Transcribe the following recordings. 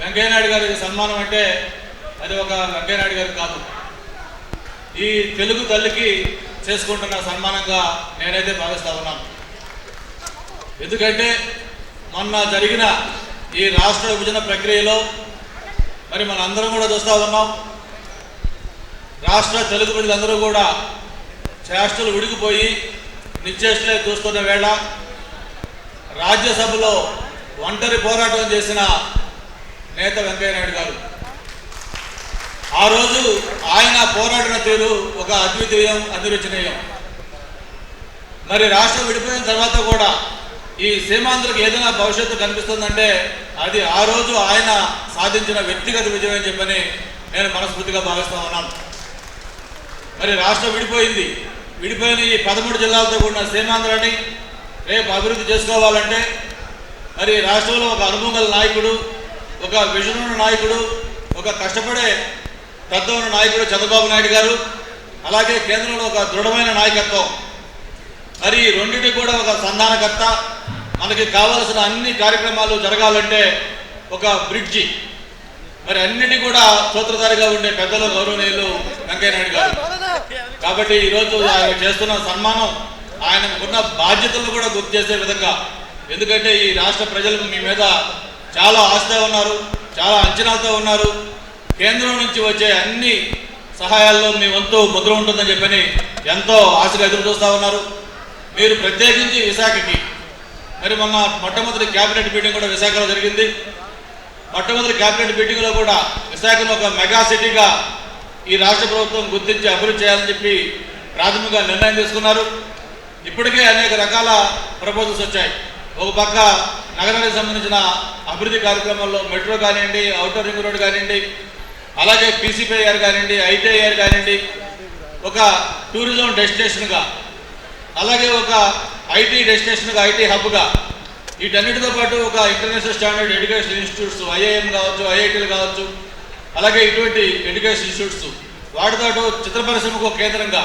వెంకయ్యనాయుడు గారి సన్మానం అంటే అది ఒక వెంకయ్యనాయుడు గారికి కాదు. ఈ తెలుగు తల్లికి చేసుకుంటున్న సన్మానంగా నేనైతే భావిస్తా ఉన్నాను. ఎందుకంటే మొన్న జరిగిన ఈ రాష్ట్ర విభజన ప్రక్రియలో మరి మన అందరం కూడా చూస్తూ ఉన్నాం. రాష్ట్ర తెలుగు ప్రజలందరూ కూడా చేష్టలు ఉడికిపోయి నిశ్చేష్టలే చూస్తున్న వేళ రాజ్యసభలో ఒంటరి పోరాటం చేసిన నేత వెంకయ్యనాయుడు గారు. ఆ రోజు ఆయన పోరాడిన తీరు ఒక అద్వితీయం అనిరుచనీయం. మరి రాష్ట్రం విడిపోయిన తర్వాత కూడా ఈ సీమాంధ్రులకు ఏదైనా భవిష్యత్తు కనిపిస్తుందంటే అది ఆ రోజు ఆయన సాధించిన వ్యక్తిగత విజయం అని చెప్పని నేను మనస్ఫూర్తిగా భావిస్తా ఉన్నాను. మరి రాష్ట్రం విడిపోయింది. విడిపోయిన ఈ పదమూడు జిల్లాలతో కూడిన సీమాంధ్రాన్ని రేపు అభివృద్ధి చేసుకోవాలంటే మరి రాష్ట్రంలో ఒక అనుభవం నాయకుడు ఒక విజన్ ఉన్న నాయకుడు ఒక కష్టపడే పెద్ద ఉన్న నాయకుడు చంద్రబాబు నాయుడు గారు అలాగే కేంద్రంలో ఒక దృఢమైన నాయకత్వం. మరి రెండింటి కూడా ఒక సంధానకర్త. మనకి కావలసిన అన్ని కార్యక్రమాలు జరగాలంటే ఒక బ్రిడ్జి. మరి అన్నిటి కూడా సూత్రధారిగా ఉండే పెద్దలు గౌరవనీయులు వెంకయ్యనాయుడు గారు. కాబట్టి ఈరోజు ఆయన చేస్తున్న సన్మానం ఆయనకున్న బాధ్యతలను కూడా గుర్తు చేసే విధంగా ఎందుకంటే ఈ రాష్ట్ర ప్రజలకు మీ మీద చాలా ఆశతో ఉన్నారు చాలా అంచనాలతో ఉన్నారు. కేంద్రం నుంచి వచ్చే అన్ని సహాయాల్లో మీ వంతు ముద్ర ఉంటుందని చెప్పని ఎంతో ఆశగా ఎదురు చూస్తూ ఉన్నారు. మీరు ప్రత్యేకించి విశాఖకి మరి మొన్న మొట్టమొదటి క్యాబినెట్ మీటింగ్ కూడా విశాఖలో జరిగింది. మొట్టమొదటి క్యాబినెట్ మీటింగ్లో కూడా విశాఖను ఒక మెగా సిటీగా ఈ రాష్ట్ర ప్రభుత్వం గుర్తించి అభివృద్ధి చేయాలని చెప్పి ప్రాథమిక నిర్ణయం తీసుకున్నారు. ఇప్పటికే అనేక రకాల ప్రపోజల్స్ వచ్చాయి. ఒక పక్క నగరానికి సంబంధించిన అభివృద్ధి కార్యక్రమాల్లో మెట్రో కానివ్వండి అవుటర్ రింగ్ రోడ్ కానివ్వండి అలాగే పీసీపీఐఆర్ కానివ్వండి ఐటీఐఆర్ కానివ్వండి ఒక టూరిజం డెస్టినేషన్గా అలాగే ఒక ఐటీ డెస్టినేషన్గా ఐటీ హబ్గా వీటన్నిటితో పాటు ఒక international standard education institutes IIM కావచ్చు ఐఐటీలు కావచ్చు అలాగే ఇటువంటి ఎడ్యుకేషన్ ఇన్స్టిట్యూట్స్ వాటితో చిత్ర పరిశ్రమకు కేంద్రంగా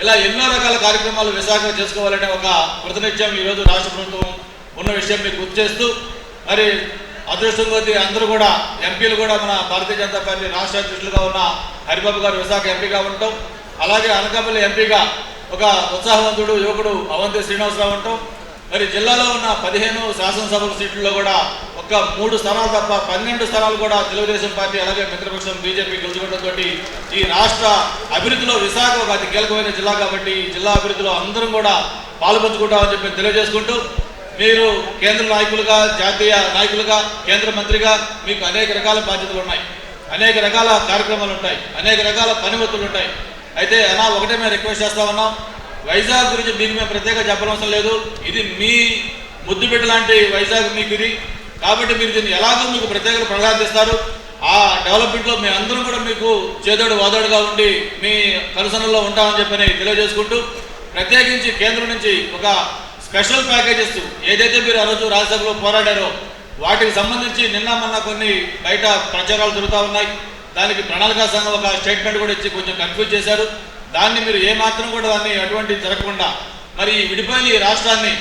ఇలా ఎన్నో రకాల కార్యక్రమాలు విశాఖ చేసుకోవాలనే ఒక కృతనిత్యం ఈరోజు రాష్ట్ర ప్రభుత్వం ఉన్న విషయం మీకు గుర్తు చేస్తూ మరి అదృష్టం కొద్దీ అందరూ కూడా ఎంపీలు కూడా మన భారతీయ జనతా పార్టీ రాష్ట్ర అధ్యక్షులుగా ఉన్న హరిబాబు గారు విశాఖ ఎంపీగా ఉంటాం. అలాగే అనకాపల్లి ఎంపీగా ఒక ఉత్సాహవంతుడు యువకుడు అవంతి శ్రీనివాసరావు ఉంటాం. మరి జిల్లాలో ఉన్న పదిహేను శాసనసభ సీట్లలో కూడా ఒక మూడు స్థానాలు తప్ప పన్నెండు స్థానాలు కూడా తెలుగుదేశం పార్టీ అలాగే మిత్రపక్షం బీజేపీ గెలుచుకోవడంతో ఈ రాష్ట్ర అభివృద్ధిలో విశాఖ ఒక అతి కీలకమైన జిల్లా కాబట్టి జిల్లా అభివృద్ధిలో అందరం కూడా పాల్పంచుకుంటామని చెప్పి తెలియజేసుకుంటూ మీరు కేంద్ర నాయకులుగా జాతీయ నాయకులుగా కేంద్ర మంత్రిగా మీకు అనేక రకాల బాధ్యతలు ఉన్నాయి. అనేక రకాల కార్యక్రమాలు ఉంటాయి. అనేక రకాల పనివత్తులు ఉంటాయి. అయితే అలా ఒకటే మేము రిక్వెస్ట్ చేస్తా ఉన్నాం. వైజాగ్ గురించి మీకు మేము ప్రత్యేక చెప్పనవసరం లేదు. ఇది మీ ముద్దుబిడ్డ లాంటి వైజాగ్ మీకు ఇది. కాబట్టి మీరు దీన్ని ఎలాగో మీకు ప్రత్యేక ప్రసాదిస్తారు ఆ డెవలప్మెంట్లో మీ అందరం కూడా మీకు చేదోడు వాదోడుగా ఉండి మీ కలుసనలో ఉంటామని చెప్పని తెలియజేసుకుంటూ ప్రత్యేకించి కేంద్రం నుంచి ఒక స్పెషల్ ప్యాకేజెస్ ఏదైతే మీరు ఆ రోజు రాజ్యసభలో పోరాడారో వాటికి సంబంధించి నిన్న మొన్న కొన్ని బయట ప్రచారాలు జరుగుతూ ఉన్నాయి. దానికి ప్రణాళికా సంఘం ఒక స్టేట్మెంట్ కూడా ఇచ్చి కొంచెం కన్ఫ్యూజ్ చేశారు. దాన్ని మీరు ఏమాత్రం కూడా దాన్ని అటువంటి జరగకుండా మరి ఈ విడిపోయిన ఈ రాష్ట్రాన్ని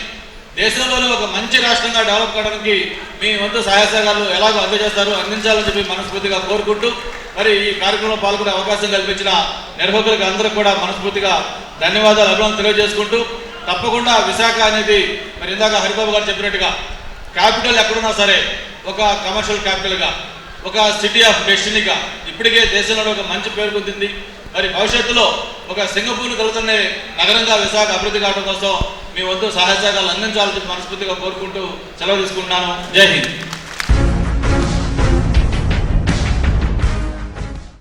దేశంలోనే ఒక మంచి రాష్ట్రంగా డెవలప్ కావడానికి మీ వంతు సహాయ సహకారాలు ఎలాగో అందజేస్తారు అందించాలని చెప్పి మనస్ఫూర్తిగా కోరుకుంటూ మరి ఈ కార్యక్రమంలో పాల్గొనే అవకాశం కల్పించిన నిర్వాహకులకు అందరూ కూడా మనస్ఫూర్తిగా ధన్యవాదాలు అభినందన తెలియజేసుకుంటూ తప్పకుండా విశాఖ అనేది మరి ఇందాక హరిబాబు గారు చెప్పినట్టుగా క్యాపిటల్ ఎక్కడున్నా సరే ఒక కమర్షియల్ క్యాపిటల్గా ఒక సిటీ ఆఫ్ డెస్టినీగా ఇప్పటికే దేశంలో ఒక మంచి పేరు పొందింది మరి భవిష్యత్తులో ఒక సింగపూర్ కలుగుతున్న నగరంగా విశాఖ అభివృద్ధి కావడం కోసం మీ వద్దు సహాయ సహకారాలు అందించాలని మనస్ఫూర్తిగా కోరుకుంటూ సెలవు తీసుకుంటున్నాను. జై హింద్.